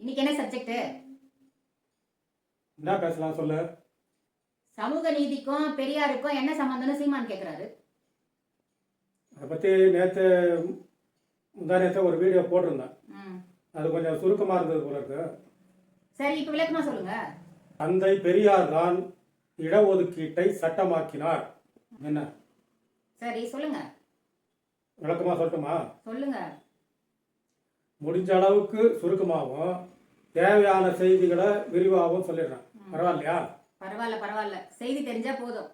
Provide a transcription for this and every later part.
இன்னைக்கு என்ன சப்ஜெக்ட் என்ன பேசலாம் சொல்லு. சமூக நீதிக்கும் பெரியாருக்கும் என்ன சம்பந்தம்னு சீமான் கேக்குறாரு. அதை பற்றி நேற்று முந்தா நேற்று ஒரு வீடியோ போட்டிருந்தேன். அது கொஞ்சம் சுருக்கமாக இருந்தது போல இருக்கு. சரி இப்ப விளக்கமா சொல்லுங்க. தந்தை பெரியார் தான் இடஒதுக்கீட்டை சட்டமாக்கினார். என்ன? சரி சொல்லுங்க. விளக்கமாக சொல்லட்டுமா? சொல்லுங்க. முடிஞ்ச அளவுக்கு சுருக்கமாகவும் தேவையான செய்திகளை விரிவாகவும் சொல்லிடுறேன். பரவாயில்லையா? பரவாயில்ல பரவாயில்ல. செய்தி தெரிஞ்சா போதும்.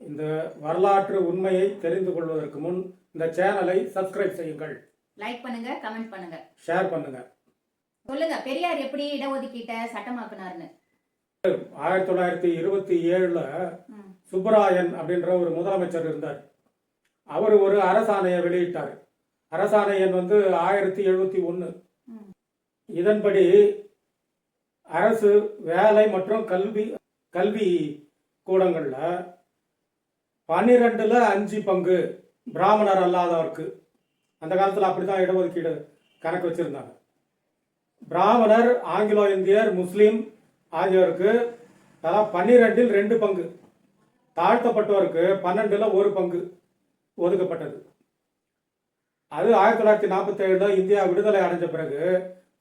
இந்த வரலாற்று உண்மையை தெரிந்து கொள்வதற்கு முன் இந்த சேனலை சப்ஸ்கிரைப் செய்யுங்கள். லைக் பண்ணுங்க கமெண்ட் பண்ணுங்க. ஷேர் பண்ணுங்க. சொல்லுங்க பெரியார் எப்படி இடஒதுக்கீட்டை சட்டமாக்குனாருன்னு? ஆயிரத்தி தொள்ளாயிரத்தி இருபத்தி ஏழுல. சுப்பராயன் அப்படின்ற ஒரு முதலமைச்சர் இருந்தார். அவர் ஒரு அரசாணையை வெளியிட்டார். அரசாணை எண் வந்து ஆயிரத்தி எழுபத்தி ஒன்று இதன்படி அரசு வேலை மற்றும் கல்வி கல்வி கூடங்களில் பன்னிரெண்டில் அஞ்சு பங்கு பிராமணர் அல்லாதவருக்கு. அந்த காலத்தில் அப்படி தான் இடஒதுக்கீடு கணக்கு வச்சுருந்தாங்க. பிராமணர் ஆங்கிலோ இந்தியர் முஸ்லீம் ஆகியோருக்கு அதாவது பன்னிரெண்டில் ரெண்டு பங்கு. தாழ்த்தப்பட்டோருக்கு பன்னெண்டில் ஒரு பங்கு ஒதுக்கப்பட்டது. அது ஆயிரத்தி தொள்ளாயிரத்தி நாற்பத்தி ஏழுல இந்தியா விடுதலை அடைஞ்ச பிறகு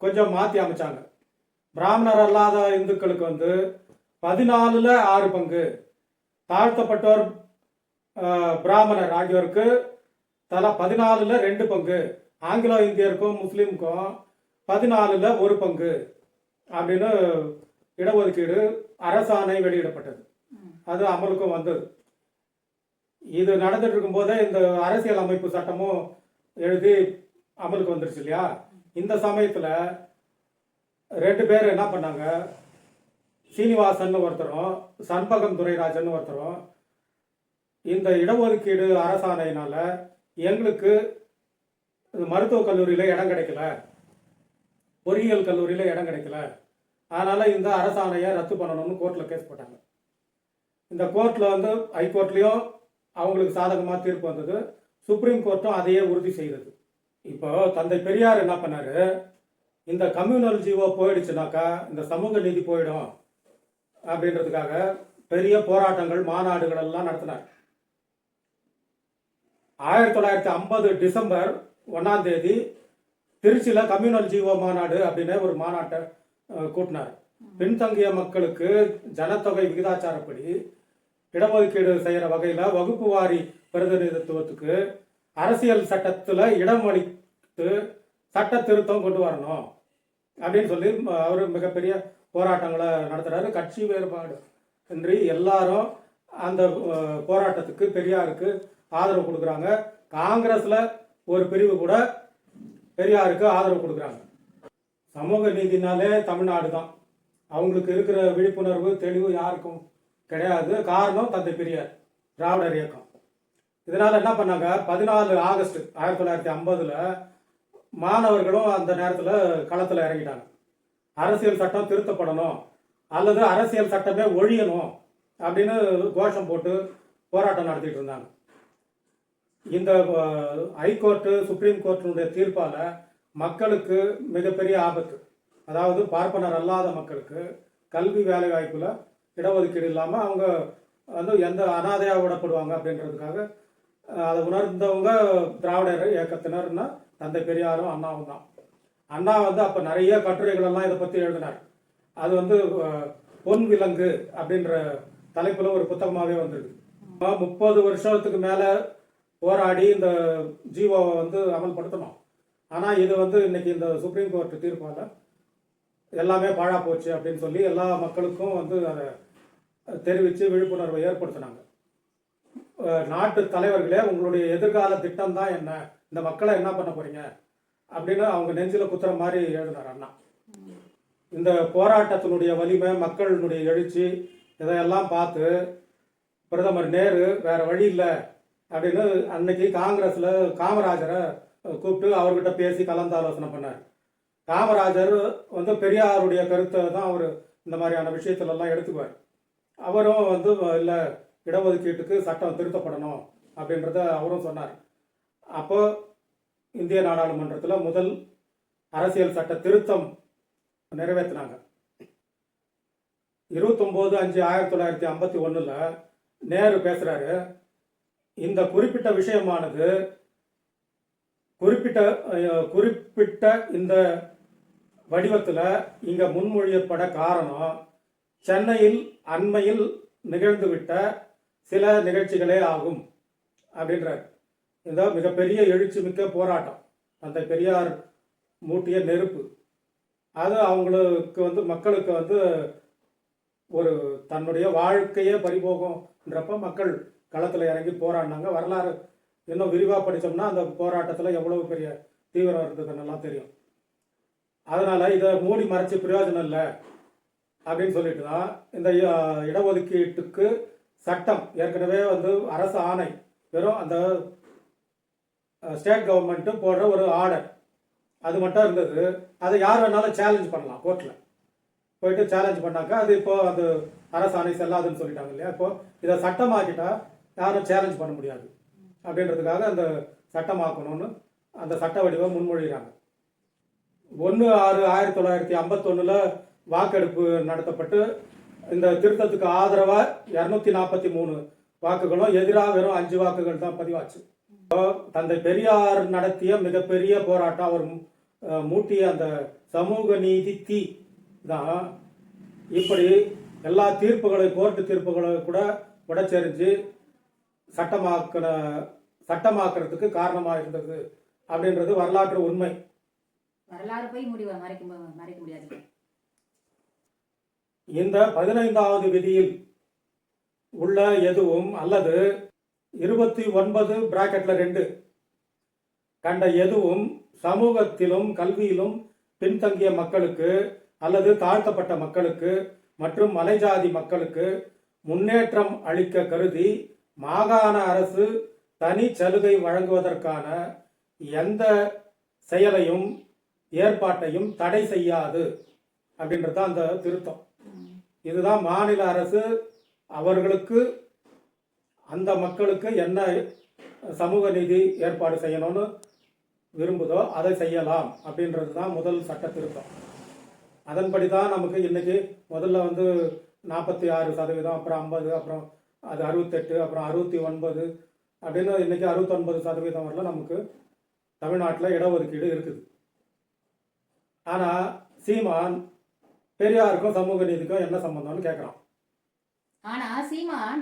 கொஞ்சம் மாற்றி அமைச்சாங்க. பிராமணர் அல்லாத இந்துக்களுக்கு வந்து பதினாலுல ஆறு பங்கு தாழ்த்தப்பட்டோர் பிராமணர் ஆகியோருக்கு தலா பதினாலுல ரெண்டு பங்கு ஆங்கிலோ இந்தியருக்கும் முஸ்லீமுக்கும் பதினாலுல ஒரு பங்கு அப்படின்னு இடஒதுக்கீடு அரசாணை வெளியிடப்பட்டது. அது அமலுக்கும் வந்தது. இது நடந்துட்டு இருக்கும்போதே இந்த அரசியல் அமைப்பு சட்டமும் எழுதி அமலுக்கு வந்துருச்சு இல்லையா? இந்த சமயத்தில் ரெண்டு பேர் என்ன பண்ணாங்க? சீனிவாசன் ஒருத்தரும் சண்பகம் துரைராஜன் ஒருத்தரும் இந்த இடஒதுக்கீடு அரசாணையினால எங்களுக்கு மருத்துவக் கல்லூரியில் இடம் கிடைக்கல. பொறியியல் கல்லூரியில் இடம் கிடைக்கல. அதனால் இந்த அரசாணையை ரத்து பண்ணணும்னு கோர்ட்டில் கேஸ் போட்டாங்க. இந்த கோர்ட்டில் வந்து ஹைகோர்ட்லேயும் அவங்களுக்கு சாதகமாக தீர்ப்பு வந்தது. சுப்ரீம் கோர்ட்டும் அதையே உறுதி செய்கிறது இப்போ தந்தை பெரியார் என்ன பண்ணார்? இந்த கம்யூனல் ஜீவோ போயிடுச்சுனாக்கா இந்த சமூக நீதி போயிடும் அப்படின்றதுக்காக பெரிய போராட்டங்கள் மாநாடுகள் எல்லாம் நடத்தினார். ஆயிரத்தி தொள்ளாயிரத்தி ஐம்பது டிசம்பர் ஒன்னாம் தேதி திருச்சியில் கம்யூனல் ஜீவோ மாநாடு அப்படின்னு ஒரு மாநாட்டை கூட்டினார். பின்தங்கிய மக்களுக்கு ஜனத்தொகை விகிதாச்சாரப்படி இடஒதுக்கீடு செய்கிற வகையில் வகுப்பு வாரி பிரதிநிதித்துவத்துக்கு அரசியல் சட்டத்தில் இடம் அளித்து சட்ட திருத்தம் கொண்டு வரணும் அப்படின்னு சொல்லி அவர் மிகப்பெரிய போராட்டங்களை நடத்துறாரு. கட்சி வேறுபாடு இன்றி எல்லாரும் அந்த போராட்டத்துக்கு பெரியாருக்கு ஆதரவு கொடுக்குறாங்க. காங்கிரஸில் ஒரு பிரிவு கூட பெரியாருக்கு ஆதரவு கொடுக்குறாங்க. சமூக நீதினாலே தமிழ்நாடு தான். அவங்களுக்கு இருக்கிற விழிப்புணர்வு தெளிவு யாருக்கும் கிடையாது. காரணம் தந்தை பெரியார் திராவிடர் இயக்கம். இதனால் என்ன பண்ணாங்க? பதினாலு ஆகஸ்ட் ஆயிரத்தி தொள்ளாயிரத்தி ஐம்பதில் மாணவர்களும் அந்த நேரத்தில் களத்தில் இறங்கிட்டாங்க. அரசியல் சட்டம் திருத்தப்படணும் அல்லது அரசியல் சட்டமே ஒழியணும் அப்படின்னு கோஷம் போட்டு போராட்டம் நடத்திட்டு இருந்தாங்க. இந்த ஹைகோர்ட்டு சுப்ரீம் கோர்ட்டினுடைய தீர்ப்பால் மக்களுக்கு மிகப்பெரிய ஆபத்து. அதாவது பார்ப்பனர் அல்லாத மக்களுக்கு கல்வி வேலை வாய்ப்பில் இடஒதுக்கீடு இல்லாமல் அவங்க வந்து எந்த அனாதையாக விடப்படுவாங்க அப்படின்றதுக்காக அதை உணர்ந்தவங்க திராவிடர் இயக்கத்தினர்னா தந்தை பெரியாரும் அண்ணாவும் தான். அண்ணா வந்து அப்போ நிறைய கட்டுரைகள் எல்லாம் இதை பற்றி எழுதினார். அது வந்து பொன் விலங்கு அப்படின்ற தலைப்பில் ஒரு புத்தகமாகவே வந்தது. முப்பது வருஷத்துக்கு மேலே போராடி இந்த ஜீவோவை வந்து அமல்படுத்தணும். ஆனால் இது வந்து இன்னைக்கு இந்த சுப்ரீம் கோர்ட் தீர்ப்பால் எல்லாமே பாழா போச்சு அப்படின்னு சொல்லி எல்லா மக்களுக்கும் வந்து அதை தெரிவித்து விழிப்புணர்வை ஏற்படுத்தினாங்க. நாட்டு தலைவர்களே உங்களுடைய எதிர்கால திட்டம் தான் என்ன? இந்த மக்களை என்ன பண்ண போறீங்க? அப்படின்னு அவங்க நெஞ்சில குத்துற மாதிரி எழுதுனார் அண்ணா. இந்த போராட்டத்தினுடைய வலிமை மக்களினுடைய எழுச்சி இதையெல்லாம் பார்த்து பிரதமர் நேரு வேற வழி இல்லை அப்படின்னு அன்னைக்கு காங்கிரஸ்ல காமராஜரை கூப்பிட்டு அவர்கிட்ட பேசி கலந்தாலோசனை பண்ணார். காமராஜர் வந்து பெரியாருடைய கருத்தை தான் அவர் இந்த மாதிரியான விஷயத்துலலாம் எடுத்துக்குவார். அவரும் வந்து இல்லை இடஒதுக்கீட்டுக்கு சட்டம் திருத்தப்படணும் அப்படின்றத அவரும் சொன்னார். அப்போ இந்திய நாடாளுமன்றத்தில் முதல் அரசியல் சட்ட திருத்தம் நிறைவேற்றினாங்க. இருபத்தொம்போது அஞ்சு ஆயிரத்தி தொள்ளாயிரத்தி ஐம்பத்தி ஒன்றில் நேரு பேசுகிறாரு இந்த குறிப்பிட்ட விஷயமானது குறிப்பிட்ட குறிப்பிட்ட இந்த வடிவத்தில் இங்கே முன்மொழியப்பட காரணம் சென்னையில் அண்மையில் நிகழ்ந்துவிட்ட சில நிகழ்ச்சிகளே ஆகும் அப்படின்றார். இந்த மிகப்பெரிய எழுச்சி மிக்க போராட்டம் அந்த பெரியார் மூட்டிய நெருப்பு அது அவங்களுக்கு வந்து மக்களுக்கு வந்து ஒரு தன்னுடைய வாழ்க்கையே பறிபோகும்ன்றப்ப மக்கள் களத்தில் இறங்கி போராடினாங்க. வரலாறு இன்னும் விரிவாக படித்தோம்னா அந்த போராட்டத்தில் எவ்வளவு பெரிய தீவிரம் இருந்ததுன்னெல்லாம் தெரியும். அதனால் இதை மூடி மறைச்சி பிரயோஜனம் இல்லை அப்படின்னு சொல்லிட்டு தான் இந்த இடஒதுக்கீட்டுக்கு சட்டம் ஏற்கனவே வந்து அரசு ஆணை வெறும் அந்த ஸ்டேட் கவர்மெண்ட்டு போடுற ஒரு ஆர்டர் அது மட்டும் இருந்தது. அதை யார் வேணாலும் சேலஞ்ச் பண்ணலாம் கோர்ட்டில் போயிட்டு சேலஞ்ச் பண்ணாக்கா அது இப்போது அது ஆணை செல்லாதுன்னு சொல்லிட்டாங்க இல்லையா? இப்போது இதை சட்டமாக்கிட்டா யாரும் சேலஞ்ச் பண்ண முடியாது. அப்படின்றதுக்காக அந்த சட்டமாக்கணும்னு அந்த சட்ட வடிவை முன்மொழிகிறாங்க. ஒன்று ஆறு ஆயிரத்தி தொள்ளாயிரத்தி ஐம்பத்தொன்னில் வாக்கெடுப்பு நடத்தப்பட்டு இந்த திருத்தத்துக்கு ஆதரவாக இரநூத்தி நாற்பத்தி மூணு வாக்குகளும் எதிராக வெறும் அஞ்சு வாக்குகள் தான் பதிவாச்சு. தந்தை பெரியார் நடத்திய மிகப்பெரிய போராட்டம் அவர் மூட்டிய அந்த சமூக நீதி தீ தான். இப்படி எல்லா தீர்ப்புகளை கோர்ட்டு தீர்ப்புகளை கூட உடச்செறிஞ்சு சட்டமாக்கிற சட்டமாக்குறதுக்கு காரணமாக இருந்தது அப்படின்றது வரலாற்று உண்மை. வரலாறு போய் முடிவ? மறைக்க மறைக்க முடியாது. இந்த பதினைந்தாவது விதியில் உள்ள எதுவும் அல்லது இருபத்தி ஒன்பது பிராக்கெட்ல ரெண்டு கண்ட எதுவும் சமூகத்திலும் கல்வியிலும் பின்தங்கிய மக்களுக்கு அல்லது தாழ்த்தப்பட்ட மக்களுக்கு மற்றும் மலைஜாதி மக்களுக்கு முன்னேற்றம் அளிக்க கருதி மாகாண அரசு தனி சலுகை வழங்குவதற்கான எந்த செயலையும் ஏற்பாட்டையும் தடை செய்யாது அப்படின்றது தான் அந்த திருத்தம். இதுதான் மாநில அரசு அவர்களுக்கு அந்த மக்களுக்கு என்ன சமூக நீதி ஏற்பாடு செய்யணும்னு விரும்புதோ அதை செய்யலாம் அப்படின்றது தான் முதல் சட்ட திருத்தம். அதன்படி தான் நமக்கு இன்னைக்கு முதல்ல வந்து நாற்பத்தி ஆறு சதவீதம் அப்புறம் ஐம்பது அப்புறம் அது அறுபத்தெட்டு அப்புறம் அறுபத்தி ஒன்பது அப்படின்னு இன்னைக்கு அறுபத்தொன்பது சதவீதம் வரல நமக்கு தமிழ்நாட்டில் இடஒதுக்கீடு இருக்குது. ஆனால் சீமான் பெரியாருக்கும் சமூக நீதிக்கும் என்ன சம்பந்தம்னு கேட்குறான் ஆனா சீமான்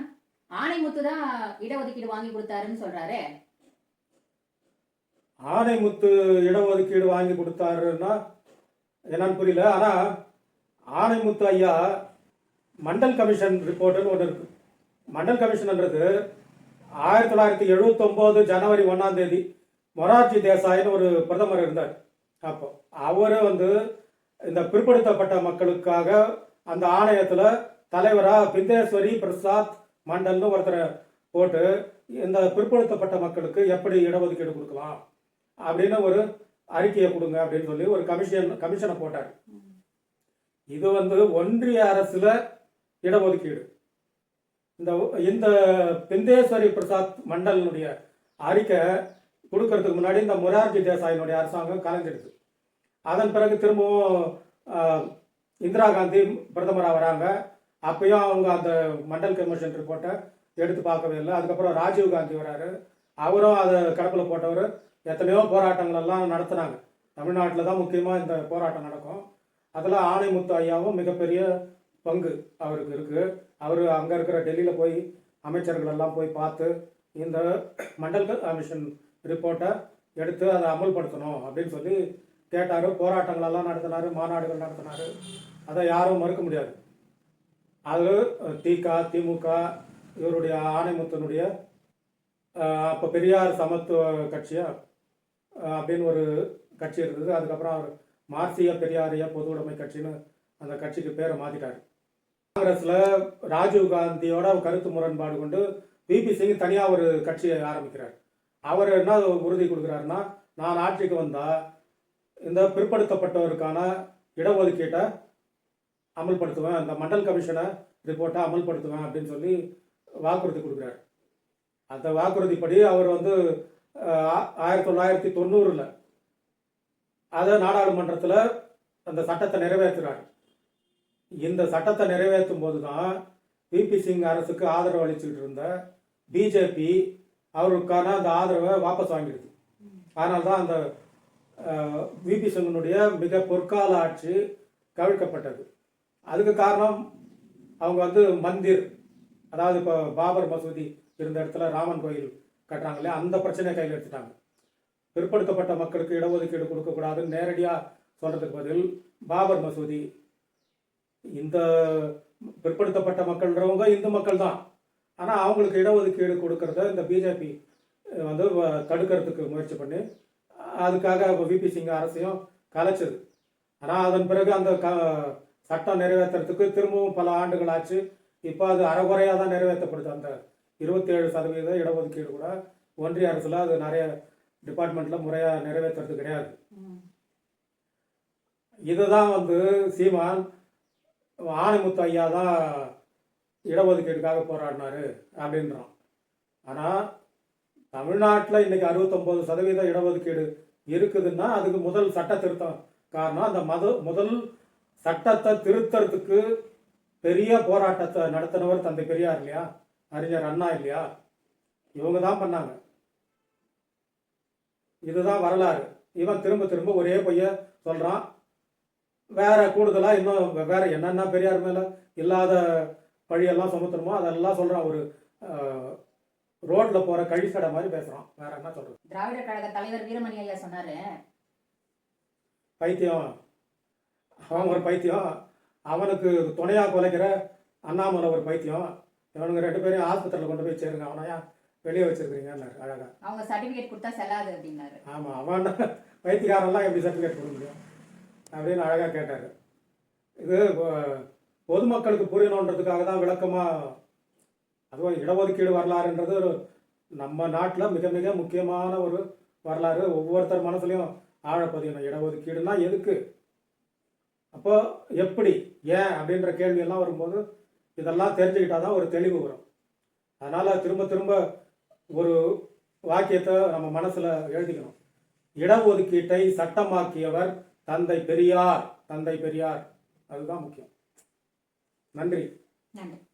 ஆணைமுத்து தான் இடஒதுக்கீடு வாங்கி கொடுத்தாருன்னு சொல்றாரு. ஆணைமுத்து இடஒதுக்கீடு வாங்கி கொடுத்தாருன்னா என்னன்னு புரியல. ஆனால் ஆணைமுத்து ஐயா மண்டல் கமிஷன் ரிப்போர்ட்டுன்னு ஒன்று இருக்கு. மண்டல் கமிஷன்ன்றது ஆயிரத்தி தொள்ளாயிரத்தி எழுபத்தொம்போது ஜனவரி ஒன்றாம் தேதி மொரார்ஜி தேசாய்னு ஒரு பிரதமர் இருந்தார். அப்போ அவர் வந்து இந்த பிற்படுத்தப்பட்ட மக்களுக்காக அந்த ஆணையத்தில் தலைவராக பிந்தேஸ்வரி பிரசாத் மண்டல்னு ஒருத்தரை போட்டு இந்த பிற்படுத்தப்பட்ட மக்களுக்கு எப்படி இடஒதுக்கீடு கொடுக்கலாம் அப்படின்னு ஒரு அறிக்கையை கொடுங்க அப்படின்னு சொல்லி ஒரு கமிஷன் கமிஷனை போட்டார். இது வந்து ஒன்றிய அரசில் இடஒதுக்கீடு. இந்த இந்த பிந்தேஸ்வரி பிரசாத் மண்டலினுடைய அறிக்கை கொடுக்கறதுக்கு முன்னாடி இந்த மொரார்ஜி தேசாயினுடைய அரசாங்கம் கலைஞ்சிடுது. அதன் பிறகு திரும்பவும் இந்திரா காந்தி பிரதமராக வராங்க. அப்பயும் அவங்க அந்த மண்டல் கமிஷன் ரிப்போர்ட்டை எடுத்து பார்க்கவே இல்லை. அதுக்கப்புறம் ராஜீவ் காந்தி வராரு. அவரும் அதை கடப்பில் போட்டவர். எத்தனையோ போராட்டங்கள் எல்லாம் நடத்துனாங்க. தமிழ்நாட்டில் தான் முக்கியமாக இந்த போராட்டம் நடக்கும். அதில் ஆணைமுத்து ஐயாவும் மிகப்பெரிய பங்கு அவருக்கு இருக்குது அவர் அங்கே இருக்கிற டெல்லியில் போய் அமைச்சர்கள் எல்லாம் போய் பார்த்து இந்த மண்டல் கமிஷன் ரிப்போர்ட்டை எடுத்து அதை அமல்படுத்தணும் அப்படின்னு சொல்லி கேட்டார் போராட்டங்கள் எல்லாம் நடத்தினார் மாநாடுகள் நடத்தினார். அதை யாரும் மறுக்க முடியாது. அது திக திமுக இவருடைய ஆணைமுத்தனுடைய அப்போ பெரியார் சமத்துவ கட்சியா அப்படின்னு ஒரு கட்சி இருந்தது. அதுக்கப்புறம் அவர் மார்சிய பெரியாரிய பொது உடைமை கட்சின்னு அந்த கட்சிக்கு பேரை மாற்றிட்டார் காங்கிரஸில் ராஜீவ் காந்தியோட கருத்து முரண்பாடு கொண்டு பிபி சிங் தனியாக ஒரு கட்சியை ஆரம்பிக்கிறார். அவர் என்ன உறுதி கொடுக்குறாருன்னா நான் ஆட்சிக்கு வந்தால் இந்த பிற்படுத்தப்பட்டவருக்கான இடஒதுக்கீட்டை அமல்படுத்துவேன். இந்த மண்டல் கமிஷனை ரிப்போர்ட்டை அமல்படுத்துவேன் அப்படின்னு சொல்லி வாக்குறுதி கொடுக்குறாரு. அந்த வாக்குறுதிப்படி அவர் வந்து ஆயிரத்தி தொள்ளாயிரத்தி தொண்ணூறில் அதை நாடாளுமன்றத்தில் அந்த சட்டத்தை நிறைவேற்றுறாரு. இந்த சட்டத்தை நிறைவேற்றும் போது தான் விபி சிங் அரசுக்கு ஆதரவு அளிச்சுட்டு இருந்த பிஜேபி அவருக்கான அந்த ஆதரவை வாபஸ் வாங்கிடுது. அதனால தான் அந்த விபி சங்கனுடைய மிக பொற்கால ஆட்சி கவிழ்க்கப்பட்டது. அதுக்கு காரணம் அவங்க வந்து மந்திர் அதாவது இப்போ பாபர் மசூதி இருந்த இடத்துல ராமன் கோயில் கட்டுறாங்க இல்லையா? அந்த பிரச்சனையை கையில் எடுத்துட்டாங்க. பிற்படுத்தப்பட்ட மக்களுக்கு இடஒதுக்கீடு கொடுக்கக்கூடாதுன்னு நேரடியாக சொல்கிறதுக்கு பதில் பாபர் மசூதி. இந்த பிற்படுத்தப்பட்ட மக்கள்ன்றவங்க இந்து மக்கள் தான். ஆனால் அவங்களுக்கு இடஒதுக்கீடு கொடுக்கறத இந்த பிஜேபி வந்து வ- தடுக்கிறதுக்கு முயற்சி பண்ணி அதுக்காக விபி சிங் அரசையும் கலைச்சது. ஆனால் அதன் பிறகு அந்த க சட்டம் நிறைவேற்றுறதுக்கு திரும்பவும் பல ஆண்டுகள் ஆச்சு. இப்போ அது அறகுறையாக தான் நிறைவேற்றப்படுது அந்த இருபத்தேழு சதவீத இடஒதுக்கீடு கூட ஒன்றிய அரசில் அது நிறைய டிபார்ட்மெண்ட்டில் முறையாக நிறைவேற்றுறது கிடையாது. இதுதான் வந்து சீமான் ஆணைமுத்து ஐயா தான் இடஒதுக்கீடுக்காக போராடினாரு அப்படின்றான். ஆனால் தமிழ்நாட்டில் இன்னைக்கு அறுபத்தொம்போது சதவீத இடஒதுக்கீடு இருக்குதுன்னா அதுக்கு முதல் சட்ட திருத்தம் காரணம் அந்த மத முதல் சட்டத்தை திருத்தறதுக்கு பெரிய போராட்டத்தை நடத்தினவர் தந்தை பெரியார் இல்லையா? அறிஞர் அண்ணா இல்லையா? இவங்க தான் பண்ணாங்க. இதுதான் வரலாறு. இவன் திரும்ப திரும்ப ஒரே பொய்ய சொல்றான். வேற கூடுதலா இன்னும் வேற என்னென்ன பெரியார் மேல இல்லாத பழியெல்லாம் சுமத்தணுமோ அதெல்லாம் சொல்றான் ஒரு ரோட்ல போற கழிசடை மாதிரி பேசுறான். வேற என்ன சொல்றது? திராவிடர் கழக தலைவர் வீரமணி ஐயா சொன்னாரு. பைத்தியம். அவன் ஒரு பைத்தியம். அவனுக்கு துணையா குலைக்கிற அண்ணாமலை ஒரு பைத்தியம். இவனுங்க ரெண்டு பேரையும் ஆஸ்பத்திரியில் கொண்டு போய் சேருங்க. அவனையா வெளியே வச்சிருக்கிறீங்கன்னாரு அழகா. அவங்க சர்டிபிகேட் கொடுத்தா செல்லாது அப்படின்னாரு. ஆமாம் அவன் பைத்தியக்காரெல்லாம் எப்படி சர்டிஃபிகேட் கொடுக்க முடியும்? அப்படின்னு அழகாக கேட்டார். இது பொதுமக்களுக்கு புரியணுன்றதுக்காக தான் விளக்கமாக அதுவும் இடஒதுக்கீடு வரலாறுன்றது ஒரு நம்ம நாட்டில் மிக மிக முக்கியமான ஒரு வரலாறு. ஒவ்வொருத்தர் மனசுலையும் ஆழப்பதியணும் இடஒதுக்கீடுனா எதுக்கு? அப்போ எப்படி? ஏன்? அப்படின்ற கேள்வியெல்லாம் வரும்போது இதெல்லாம் தெரிஞ்சுக்கிட்டா தான் ஒரு தெளிவு வரும். அதனால் திரும்ப திரும்ப ஒரு வாக்கியத்தை நம்ம மனசில் எழுதிக்கணும். இடஒதுக்கீட்டை சட்டமாக்கியவர் தந்தை பெரியார். தந்தை பெரியார். அதுதான் முக்கியம். நன்றி. நன்றி.